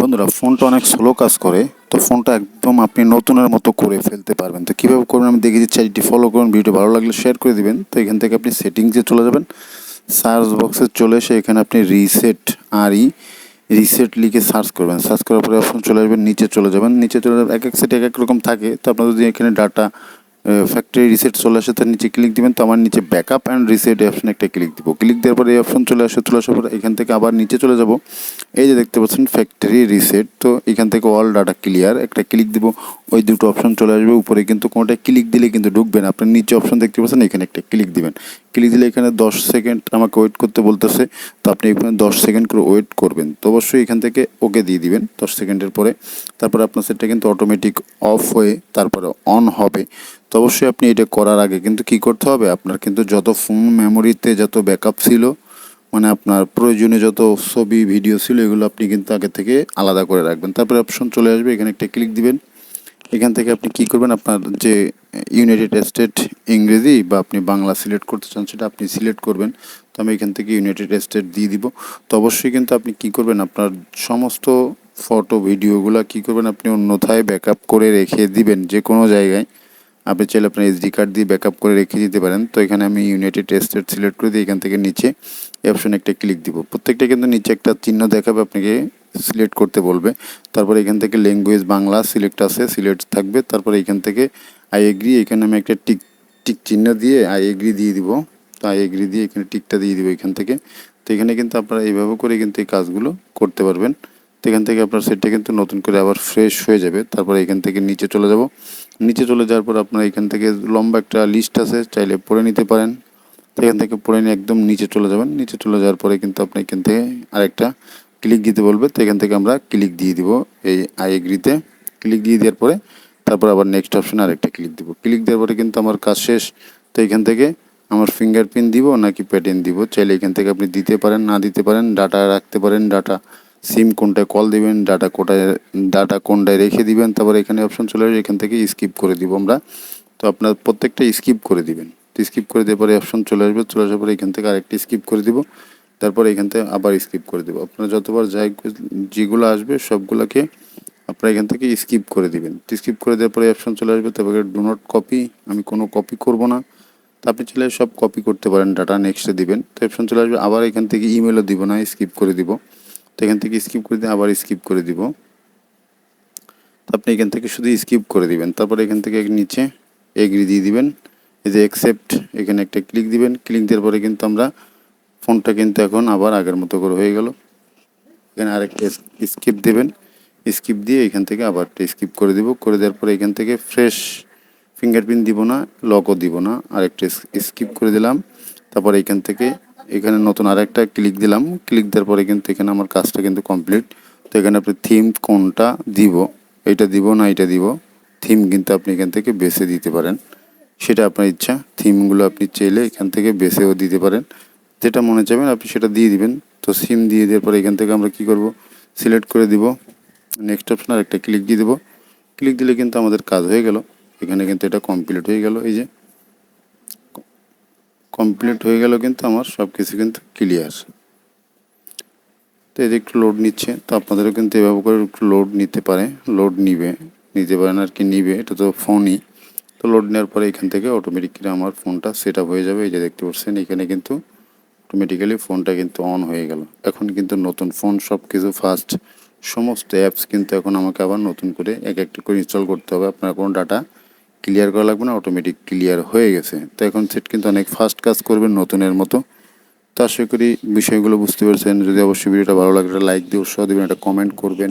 বন্ধুরা, ফোনটা অনেক স্লো কাজ করে, তো ফোনটা একদম আপনি নতুনের মতো করে ফেলতে পারবেন। তো কীভাবে করবেন আমি দেখিয়ে দিচ্ছি এটি ফলো করুন ভিডিও ভালো লাগলে শেয়ার করে দিবেন। তো এখান থেকে আপনি সেটিংসে চলে যাবেন। সার্চ বক্সে চলে এসে এখানে আপনি রিসেট আর ই রিসেট লিখে সার্চ করবেন। সার্চ করার পরে অপশন চলে আসবেন, নিচে চলে যাবেন। নিচে চলে যাবেন, এক এক সেট এক এক রকম থাকে। তো আপনার যদি এখানে ডাটা ফ্যাক্টরি রিসেট চলে আসে, তার নিচে ক্লিক দিবেন, তো আমার নিচে ব্যাকআপ অ্যান্ড রিসেট অপশন একটা ক্লিক দিব। ক্লিক দেওয়ার পরে এই অপশন চলে আসে, চলে আসার পরে এখান থেকে আবার নিচে চলে যাব। এই যে দেখতে পাচ্ছেন ফ্যাক্টরি রিসেট তো এখান থেকে অল ডাটা ক্লিয়ার একটা ক্লিক দিব, ওই দুটো অপশন চলে আসবে, উপরে কিন্তু কোনোটা ক্লিক দিলে কিন্তু ঢুকবেন আপনার নিচে অপশন দেখতে পাচ্ছেন, এখানে একটা ক্লিক দিবেন। ক্লিক দিলে এখানে দশ সেকেন্ড আমাকে ওয়েট করতে বলতেছে, তো আপনি এখানে দশ সেকেন্ড করে ওয়েট করবেন। তো অবশ্যই এখান থেকে ওকে দিয়ে দিবেন, দশ সেকেন্ডের পরে। তারপরে আপনার সেটটা কিন্তু অটোমেটিক অফ হয়ে, তারপরে অন হবে। তো অবশ্যই আপনি এটা করার আগে কিন্তু কি করতে হবে? আপনার কিন্তু যত ফোন মেমোরিতে যত ব্যাকআপ ছিল মানে আপনার প্রয়োজনীয় যত ছবি ভিডিও ছিল, এগুলো আপনি কিন্তু আগে থেকে আলাদা করে রাখবেন। তারপরে অপশন চলে আসবে, এখানে একটা ক্লিক দিবেন। এখান থেকে আপনি কি করবেন? আপনার যে ইউনাইটেড স্টেট ইংরেজি বা আপনি বাংলা সিলেক্ট করতে চান, সেটা আপনি সিলেক্ট করবেন। তো আমি এখান থেকে ইউনাইটেড স্টেট দিয়ে দিব। তো অবশ্যই কিন্তু আপনি কি করবেন? আপনার সমস্ত ফটো ভিডিওগুলো কি করবেন? আপনি অন্যথায় ব্যাকআপ করে রেখে দিবেন যে কোনো জায়গায়। আপনি চাইলে আপনার এসডি কার্ড দিয়ে ব্যাকআপ করে রেখে দিতে পারেন। তো এখানে আমি ইউনাইটেড স্টেট সিলেক্ট করে দিই এখান থেকে নিচে অপশনে একটা ক্লিক দিব। প্রত্যেকটা কিন্তু নিচে একটা চিহ্ন দেখাবে, আপনাকে সিলেক্ট করতে বলবে। তারপরে এখান থেকে ল্যাঙ্গুয়েজ বাংলা সিলেক্ট আছে সিলেক্ট থাকবে। তারপরে এখান থেকে আই এগ্রি এখানে আমি একটা টিক টিক চিহ্ন দিয়ে আই এগ্রি দিয়ে দিব। তো আই এগ্রি দিয়ে এখানে টিকটা দিয়ে দিব এখান থেকে। তো এখানে কিন্তু আপনারা এইভাবে করে কিন্তু এই কাজগুলো করতে পারবেন। তো এখান থেকে আপনার সেটটা কিন্তু নতুন করে আবার ফ্রেশ হয়ে যাবে। তারপরে এখান থেকে নিচে চলে যাব। নিচে চলে যাওয়ার পর আপনার এখান থেকে লম্বা একটা লিস্ট আছে, চাইলে পড়ে নিতে পারেন। এখান থেকে পড়ে নিয়ে একদম নিচে চলে যাবেন। নিচে চলে যাওয়ার পরে কিন্তু আপনি এখান থেকে আরেকটা ক্লিক দিতে বলবে। তো এখান থেকে আমরা ক্লিক দিয়ে দিব এই আই এগ্রিতে ক্লিক দিয়ে দেওয়ার পরে তারপর আবার নেক্সট অপশনে আরেকটা ক্লিক দিব। ক্লিক দেওয়ার পরে কিন্তু আমার কাজ শেষ। তো এখান থেকে আমার ফিঙ্গারপ্রিন্ট দিব নাকি প্যাটার্ন দিব? চাইলে এখান থেকে আপনি দিতে পারেন, না দিতে পারেন ডাটা রাখতে পারেন ডাটা সিম কোনটায় কল দিবেন ডাটা কোটায় ডাটা কোনটায় রেখে দিবেন, তারপর এখানে অপশন চলে আসবে, এখান থেকে স্কিপ করে দিব আমরা। তো আপনার প্রত্যেকটা স্কিপ করে দিবেন। স্কিপ করে দেওয়ার পরে অপশন চলে আসবে, চলে আসার পরে এখান থেকে আরেকটি স্কিপ করে দিব। তারপরে এখান থেকে আবার স্কিপ করে দেবো। আপনারা যতবার যাই যেগুলো আসবে, সবগুলোকে আপনারা এখান থেকে স্কিপ করে দিবেন। স্কিপ করে দেওয়ার পরে অপশন চলে আসবে, তারপরে ডো নট কপি আমি কোনো কপি করব না। তো আপনি চলে সব কপি করতে পারেন ডাটা নেক্সটে দিবেন। তো অপশন চলে আসবে, আবার এখান থেকে ইমেলও দিব না স্কিপ করে দিব। তো এখান থেকে স্কিপ করে দিয়ে আবার স্কিপ করে দিব। তো আপনি এখান থেকে শুধু স্কিপ করে দিবেন। তারপরে এখান থেকে নিচে এগ্রি দিয়ে দিবেন। এই যে অ্যাকসেপ্ট এখানে একটা ক্লিক দিবেন। ক্লিক দেওয়ার পরে কিন্তু আমরা ফোনটা কিন্তু এখন আবার আগের মতো করে হয়ে গেল। এখানে আরেকটা স্কিপ দেবেন। স্কিপ দিয়ে এখান থেকে আবার স্কিপ করে দিব। করে দেওয়ার পরে এখান থেকে ফ্রেশ ফিঙ্গারপ্রিন্ট দিব না লকও দিব না। আরেকটা স্কিপ করে দিলাম। তারপরে এখান থেকে এখানে নতুন আরেকটা ক্লিক দিলাম। ক্লিক দেওয়ার পরে কিন্তু এখানে আমার কাজটা কিন্তু কমপ্লিট তো এখানে আপনি থিম কোনটা দিব, এটা দিব না এটা দিব থিম কিন্তু আপনি এখান থেকে বেছে দিতে পারেন। সেটা আপনার ইচ্ছা থিমগুলো আপনি চাইলে এখান থেকে বেছেও দিতে পারেন। যেটা মনে চাইবেন আপনি সেটা দিয়ে দিবেন। তো সিম দিয়ে দেওয়ার পরে এখান থেকে আমরা কি করব? সিলেক্ট করে দিব। নেক্সট অপশন আর একটা ক্লিক দিয়ে দেবো। ক্লিক দিলে কিন্তু আমাদের কাজ হয়ে গেল। এখানে কিন্তু এটা কমপ্লিট হয়ে গেল। এই যে কমপ্লিট হয়ে গেল কিন্তু আমার সব কিছু কিন্তু ক্লিয়ার তো এদের একটু লোড নিচ্ছে, তো আপনাদেরও কিন্তু এভাবে করে একটু লোড নিতে পারে লোড নিবে, নিতে পারেন আর কি নিবে, এটা তো ফোনই তো লোড নেওয়ার পরে এখান থেকে অটোমেটিকলি আমার ফোনটা সেট হয়ে যাবে, এই যে দেখতে পাচ্ছেন, এখানে কিন্তু অটোমেটিক্যালি ফোনটা কিন্তু অন হয়ে গেল। এখন কিন্তু নতুন ফোন সব কিছু ফাস্ট সমস্ত অ্যাপস কিন্তু এখন আমাকে আবার নতুন করে এক একটা করে ইনস্টল করতে হবে। আপনার কোনো ডাটা ক্লিয়ার করা লাগবে না অটোমেটিক ক্লিয়ার হয়ে গেছে। তো এখন সেট কিন্তু অনেক ফাস্ট কাজ করবেন নতুনের মতো। তো আশা করি বিষয়গুলো বুঝতে পারছেন। যদি অবশ্যই ভিডিওটা ভালো লাগে লাইক দিয়ে উৎসাহ দেবেন, একটা কমেন্ট করবেন।